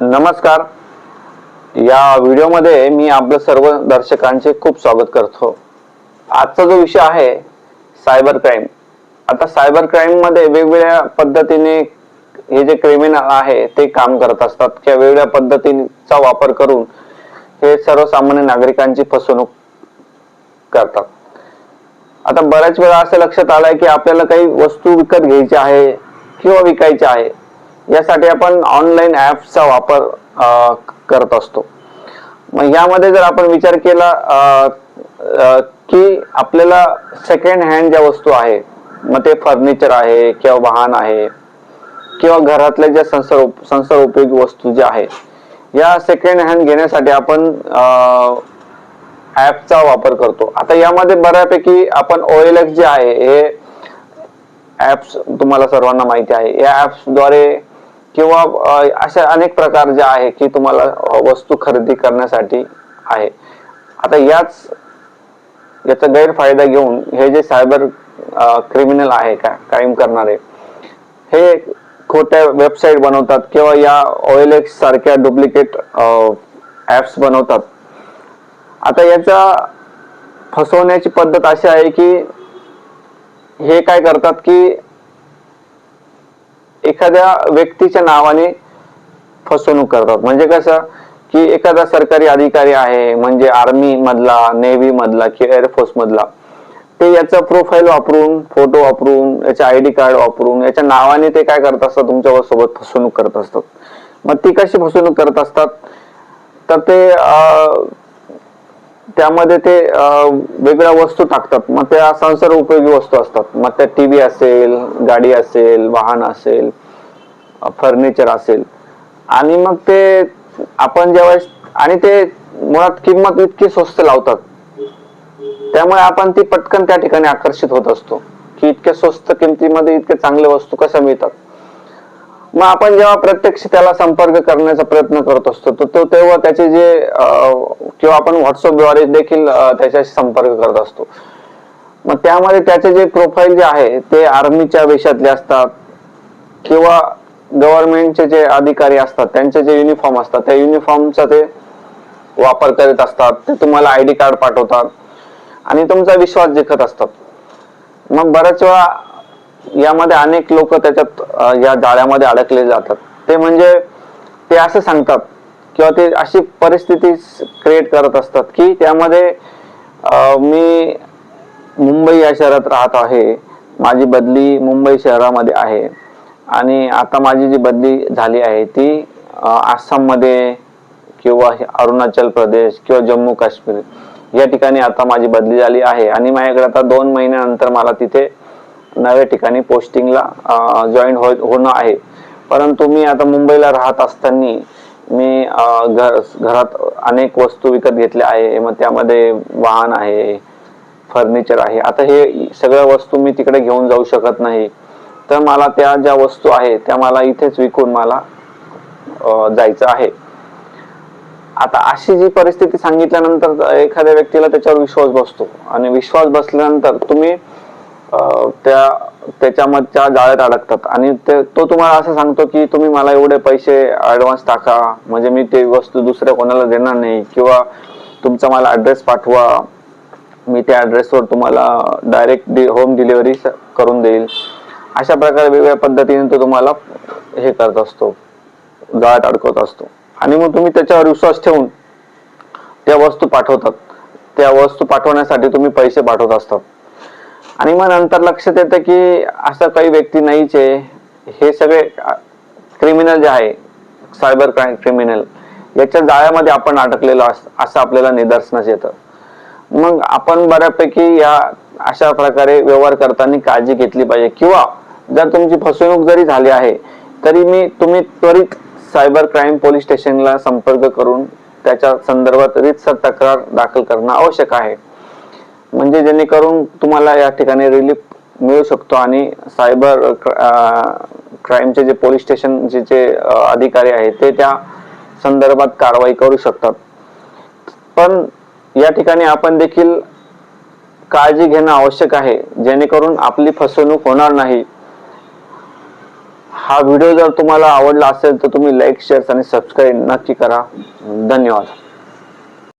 नमस्कार. या व्हिडिओमध्ये मी आपलं सर्व दर्शकांचे खूप स्वागत करतो. आजचा जो विषय आहे सायबर क्राईम आता सायबर क्राईममध्ये वेगवेगळ्या पद्धतीने हे जे क्रिमिनल आहे ते काम करत असतात. किंवा वेगवेगळ्या पद्धतीचा वापर करून हे सर्वसामान्य नागरिकांची फसवणूक करतात. आता बऱ्याच वेळा असं लक्षात आलंय की आपल्याला काही वस्तू विकत घ्यायची आहे किंवा विकायची आहे. यासाठी आपण ऑनलाईन ऍप्सचा वापर करत असतो. मग यामध्ये जर आपण विचार केला की आपल्याला सेकंड हँड ज्या वस्तू आहे मग ते फर्निचर आहे किंवा वाहन आहे किंवा घरातल्या ज्या संसार संसार उपयोगी वस्तू ज्या आहेत या सेकंड हँड घेण्यासाठी आपण अं, ऍपचा वापर करतो. आता यामध्ये बऱ्यापैकी आपण OLX जे आहे हे ऍप्स तुम्हाला सर्वांना माहिती आहे. या ऍप्सद्वारे किंवा अशा अनेक प्रकार जे आहे की तुम्हाला वस्तू खरेदी करण्यासाठी आहे. आता याच याचा गैरफायदा घेऊन हे जे सायबर क्रिमिनल आहे का क्राईम करणारे हे खोट्या वेबसाईट बनवतात किंवा या OLX सारख्या डुप्लिकेट ऍप्स बनवतात. आता याचा फसवण्याची पद्धत अशी आहे की हे काय करतात की एखाद्या व्यक्तीच्या नावाने फसवणूक करतात. म्हणजे कसं? की एखादा सरकारी अधिकारी आहे म्हणजे आर्मी मधला नेव्ही मधला किंवा एअरफोर्स मधला ते याचा प्रोफाईल वापरून फोटो वापरून याचे आय डी कार्ड वापरून याच्या नावाने ते काय करत असतात? तुमच्यासोबत फसवणूक करत असतात. मग ती कशी फसवणूक करत असतात? तर ते त्यामध्ये ते वेगळ्या वस्तू टाकतात. मग त्या संसार उपयोगी वस्तू असतात. मग त्या टीव्ही असेल गाडी असेल वाहन असेल फर्निचर असेल. आणि मग ते आपण ज्यावेळेस आणि ते मुळात किंमत इतकी स्वस्त लावतात. त्यामुळे आपण ती पटकन त्या ठिकाणी आकर्षित होत असतो. की इतक्या स्वस्त किमतीमध्ये इतके चांगल्या वस्तू कशा मिळतात? मग आपण जेव्हा प्रत्यक्ष त्याला संपर्क करण्याचा प्रयत्न करत असतो तर तो तेव्हा त्याचे जे किंवा आपण व्हॉट्सअपद्वारे देखील त्याच्याशी संपर्क करत असतो. मग त्यामध्ये त्याचे जे प्रोफाईल जे आहे ते आर्मीच्या वेशातले असतात किंवा गव्हर्नमेंटचे जे अधिकारी असतात त्यांचे जे युनिफॉर्म असतात त्या युनिफॉर्मचा ते वापर करीत असतात ते तुम्हाला आय डी कार्ड पाठवतात आणि तुमचा विश्वास जिंकत असतात. मग बऱ्याच वेळा यामध्ये अनेक लोक त्याच्यात या जाळ्यामध्ये अडकले जातात. ते म्हणजे ते असं सांगतात किंवा ते अशी परिस्थिती क्रिएट करत असतात की त्यामध्ये मी मुंबई या शहरात राहत आहे माझी बदली मुंबई शहरामध्ये आहे आणि आता माझी जी बदली झाली आहे ती आसाममध्ये किंवा हे अरुणाचल प्रदेश किंवा जम्मू काश्मीर या ठिकाणी आता माझी बदली झाली आहे आणि माझ्याकडे आता दोन महिन्यानंतर मला तिथे नव्या ठिकाणी पोस्टिंगला जॉईन हो होणं आहे. परंतु मी आता मुंबईला राहत असताना मी घर घरात अनेक वस्तू विकत घेतल्या आहे. मग त्यामध्ये वाहन आहे फर्निचर आहे. आता हे सगळ्या वस्तू मी तिकडे घेऊन जाऊ शकत नाही. तर मला त्या ज्या वस्तू आहे त्या मला इथेच विकून मला जायचं आहे. आता अशी जी परिस्थिती सांगितल्यानंतर एखाद्या व्यक्तीला त्याच्यावर विश्वास बसतो. आणि विश्वास बसल्यानंतर तुम्ही त्या त्याच्यामधच्या जाळ्यात अडकतात. आणि ते- तो तुम्हाला असं सांगतो की तुम्ही मला एवढे पैसे ऍडव्हान्स टाका म्हणजे मी ते वस्तू दुसऱ्या कोणाला देणार नाही किंवा तुमचा मला ऍड्रेस पाठवा मी त्या ऍड्रेसवर तुम्हाला डायरेक्ट डि होम डिलिव्हरी करून देईल. अशा प्रकारे वेगवेगळ्या पद्धतीने तो तुम्हाला हे करत असतो जाळ्यात अडकवत असतो. आणि मग तुम्ही त्याच्यावर विश्वास ठेवून त्या वस्तू पाठवतात. त्या वस्तू पाठवण्यासाठी तुम्ही पैसे पाठवत असतात. आणि मग नंतर लक्षात येतं की असं काही व्यक्ती नाहीच. आहे हे सगळे क्रिमिनल जे आहे सायबर क्राईम क्रिमिनल याच्या जाळ्यामध्ये आपण अडकलेलो अस- असं आपल्याला निदर्शनास येतं. मग आपण बऱ्यापैकी या अशा प्रकारे व्यवहार करताना काळजी घेतली पाहिजे. किंवा जर तुमची फसवणूक जरी झाली आहे तरी मी तुम्ही त्वरित सायबर क्राईम पोलीस स्टेशनला संपर्क करून त्याच्या संदर्भात रितसर तक्रार दाखल करणं आवश्यक आहे. म्हणजे जेणेकरून तुम्हाला या ठिकाणी रिलीफ मिळू शकतो आणि सायबर क्राईमचे जे पोलीस स्टेशनचे जे जे अधिकारी आहेत ते त्या संदर्भात कारवाई करू शकतात. पण या ठिकाणी आपण देखील काळजी घेणं आवश्यक आहे जेणेकरून आपली फसवणूक होणार नाही. हा व्हिडिओ जर तुम्हाला आवडला असेल तर तुम्ही लाईक शेअर आणि सबस्क्राईब नक्की करा. धन्यवाद.